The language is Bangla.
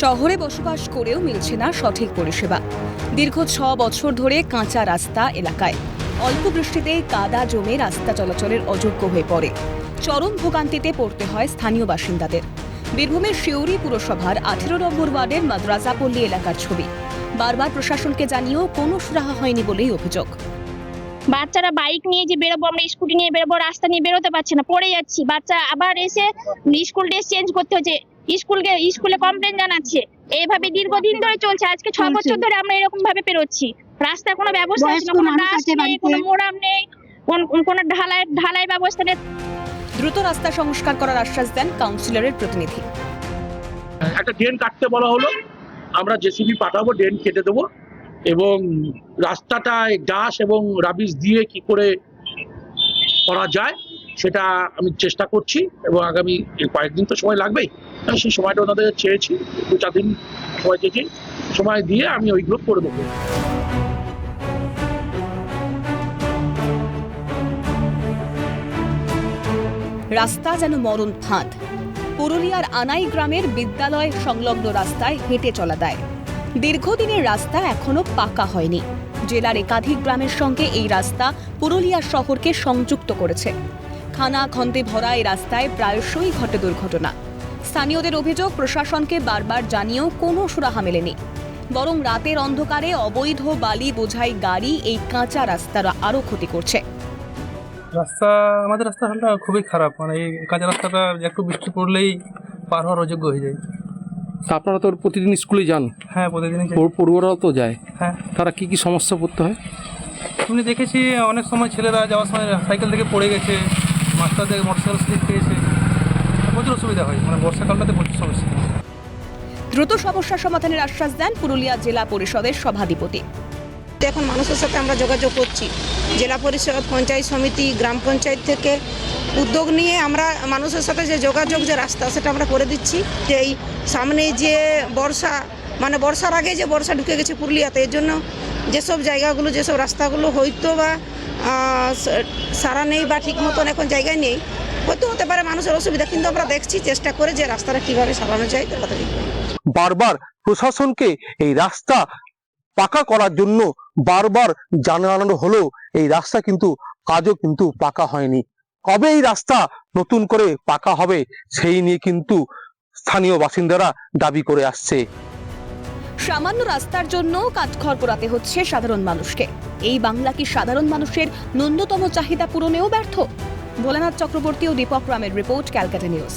শহরে বসবাস করেও মিলছে না সঠিক পরিষেবা। দীর্ঘ ছ বছর ধরে কাঁচা রাস্তা এলাকায়। অল্প বৃষ্টিতে কাদা জমে রাস্তা চলাচলের অযোগ্য হয়ে পড়ে। চরম ভোগান্তিতে পড়তে হয় স্থানীয় বাসিন্দাদের। বীরভূমের শিউরি পুরসভার আঠেরো নম্বর ওয়ার্ডের মাদ্রাজাপল্লী এলাকার ছবি। বারবার প্রশাসনকে জানিয়েও কোনো সুরাহা হয়নি বলেই অভিযোগ। বাচ্চারা বাইক নিয়ে যে বেরোবো, আমরা স্কুটি নিয়ে বেরোবো, রাস্তা নিয়ে বেরোতে পারছে না, পড়ে যাচ্ছি। বাচ্চা আবার এসে স্কুল ড্রেস চেঞ্জ করতে হচ্ছে। স্কুলকে স্কুলে কমপ্লেন জানাচ্ছে। এইভাবে দীর্ঘদিন ধরে চলছে। আজকে ছ বছর ধরে আমরা এরকম ভাবে পেরোচ্ছি। রাস্তার কোনো ব্যবস্থা আছে কোনো আছে নেই কোনো মোড়াম নেই কোনো ঢালাই ঢালাই ব্যবস্থা নেই। দ্রুত রাস্তা সংস্কার করার আশ্বাস দেন কাউন্সিলরের প্রতিনিধি। একটা ড্রেন কাটতে বলা হলো। আমরা জেসিবি পাঠাবো ড্রেন কেটে দেবো। এবং রাস্তাটায় ডাস এবং রাবিশ দিয়ে কি করে করা যায় সেটা আমি চেষ্টা করছি এবং আগামী কয়েকদিন তো সময় লাগবেই। আমি সেই সময়টা ওনাদের চেয়েছি, দু চার দিন সময় চেয়েছি, সময় দিয়ে আমি ওইগুলো করে দেবো। রাস্তা যেন মরণ ফাঁদ। পুরুলিয়ার আনাই গ্রামের বিদ্যালয় সংলগ্ন রাস্তায় হেঁটে চলা দেয়। দীর্ঘদিনের রাস্তা এখনও পাকা হয়নি। জেলার একাধিক গ্রামের সঙ্গে এই রাস্তা পুরুলিয়া শহরকে সংযুক্ত করেছে। খানা খন্দে ভরা এই রাস্তায় প্রায়শই ঘটে দুর্ঘটনা। স্থানীয়দের অভিযোগ প্রশাসনকে বারবার জানিয়েও কোনো সুরাহা মেলেনি। বরং রাতের অন্ধকারে অবৈধ বালি বোঝাই গাড়ি এই কাঁচা রাস্তার আরও ক্ষতি করছে। রাস্তা আমাদের রাস্তাটা খুবই খারাপ। মানে এই কাঁচা রাস্তাটা একটু বৃষ্টি পড়লেই পার হওয়ার অযোগ্য হয়ে যায়। তা আপনারা তো প্রতিদিন স্কুলে যান? হ্যাঁ প্রতিদিন পড়ুয়ারাও তো যায়। হ্যাঁ। তারা কি কি সমস্যা পড়তে হয়? এমনি দেখেছি অনেক সময় ছেলেরা যাওয়ার সময় সাইকেল থেকে পড়ে গেছে। মাস্টার থেকে মোটরসাইকেল স্লিপ খেয়েছে প্রচুর অসুবিধা হয় মানে বর্ষাকালটাতে প্রচুর সমস্যা। দ্রুত সমস্যা সমাধানের আশ্বাস দেন পুরুলিয়া জেলা পরিষদের সভাধিপতি। এখন মানুষের সাথে আমরা যোগাযোগ করছি। জেলা পরিষদ পঞ্চায়েত সমিতি গ্রাম পঞ্চায়েত থেকে উদ্যোগ নিয়ে আমরা মানুষের সাথে যে যোগাযোগ যে রাস্তা সেটা আমরা করে দিচ্ছি। যে এই সামনে যে বর্ষা মানে বর্ষার আগে যে বর্ষা ঢুকে গেছে পুরুলিয়াতে এর জন্য যেসব জায়গাগুলো, যেসব রাস্তাগুলো হয়তো বা সারা নেই বা ঠিক মতন এখন জায়গায় নেই, হয়তো হতে পারে মানুষের অসুবিধা, কিন্তু আমরা দেখছি চেষ্টা করে যে রাস্তাটা কীভাবে সারানো যায় দেখব বারবার প্রশাসনকে এই রাস্তা পাকা করার জন্য বারবার জানানো হলেও এই রাস্তা কিন্তু কাজও কিন্তু পাকা হয়নি। কবে এই রাস্তা নতুন করে পাকা হবে, সেই নিয়ে কিন্তু স্থানীয় বাসিন্দারা দাবি করে আসছে। সামান্য রাস্তার জন্য কাঠখড় পোড়াতে হচ্ছে সাধারণ মানুষকে। এই বাংলা কি সাধারণ মানুষের ন্যূনতম চাহিদা পূরণেও ব্যর্থ? ভোলানাথ চক্রবর্তী ও দীপক রামের রিপোর্ট ক্যালকাটা নিউজ।